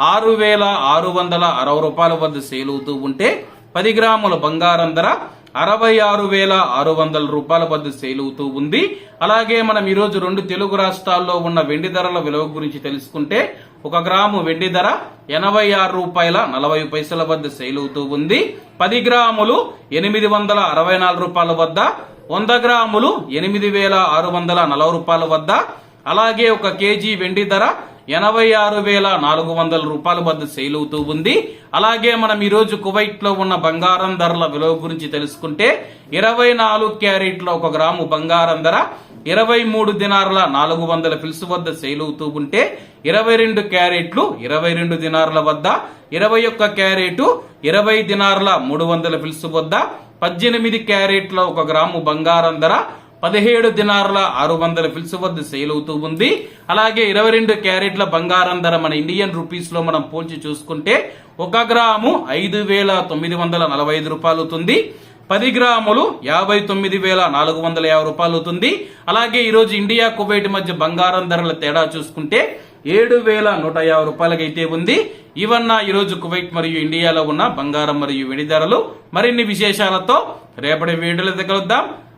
ఆరు వేల ఆరు వందల అరవై రూపాయల వద్ద సేల్ అవుతూ ఉంటే పది గ్రాముల బంగారం ధర అరవై ఆరు వేల ఆరు వందల రూపాయల వద్ద సేల్ అవుతూ ఉంది. అలాగే మనం ఈరోజు రెండు తెలుగు రాష్ట్రాల్లో ఉన్న వెండి ధరల విలువ గురించి తెలుసుకుంటే ఒక గ్రాము వెండి ధర ఎనభై ఆరు రూపాయల నలభై పైసల వద్ద సేల్ అవుతూ ఉంది. పది గ్రాములు ఎనిమిది వందల అరవై నాలుగు రూపాయల వద్ద వంద గ్రాములు ఎనిమిది వేల ఆరు వందల నలభై రూపాయల వద్ద. అలాగే ఒక కేజీ వెండి ధర ఎనభై ఆరు వేల నాలుగు వందల రూపాయల వద్ద సేల్ అవుతూ ఉంది. అలాగే మనం ఈరోజు కువైట్లో కువైట్లో ఉన్న బంగారం ధరల విలువ గురించి తెలుసుకుంటే ఇరవై నాలుగు క్యారెట్ల ఒక గ్రాము బంగారం ధర ఇరవై మూడు దినారుల నాలుగు వందల ఫిల్స్ వద్ద సేల్ అవుతూ ఉంటే ఇరవై రెండు క్యారెట్లు ఇరవై రెండు దినారుల వద్ద ఇరవై ఒక్క క్యారెటు ఇరవై దినారుల మూడు వందల ఫిల్స్ వద్ద పద్దెనిమిది క్యారెట్ల ఒక గ్రాము బంగారం ధర పదిహేడు దినారుల ఆరు వందల ఫిల్స్ వద్ద సేల్ అవుతూ ఉంది. అలాగే ఇరవై రెండు క్యారెట్ల బంగారం ధర మన ఇండియన్ రూపీస్లో మనం పోల్చి చూసుకుంటే ఒక గ్రాము ఐదు వేల తొమ్మిది వందల నలభై ఐదు రూపాయలు అవుతుంది. పది గ్రాములు యాభై తొమ్మిది వేల నాలుగు వందల యాభై రూపాయలు అవుతుంది. అలాగే ఈరోజు ఇండియా కువైట్ మధ్య బంగారం ధరల తేడా చూసుకుంటే ఏడు వేల నూట యాభై రూపాయలకైతే అయితే ఉంది. ఇవన్న ఈరోజు కువైట్ మరియు ఇండియాలో ఉన్న బంగారం మరియు వెడి ధరలు. మరిన్ని విశేషాలతో రేపటి వీడియోలో కలుద్దాం.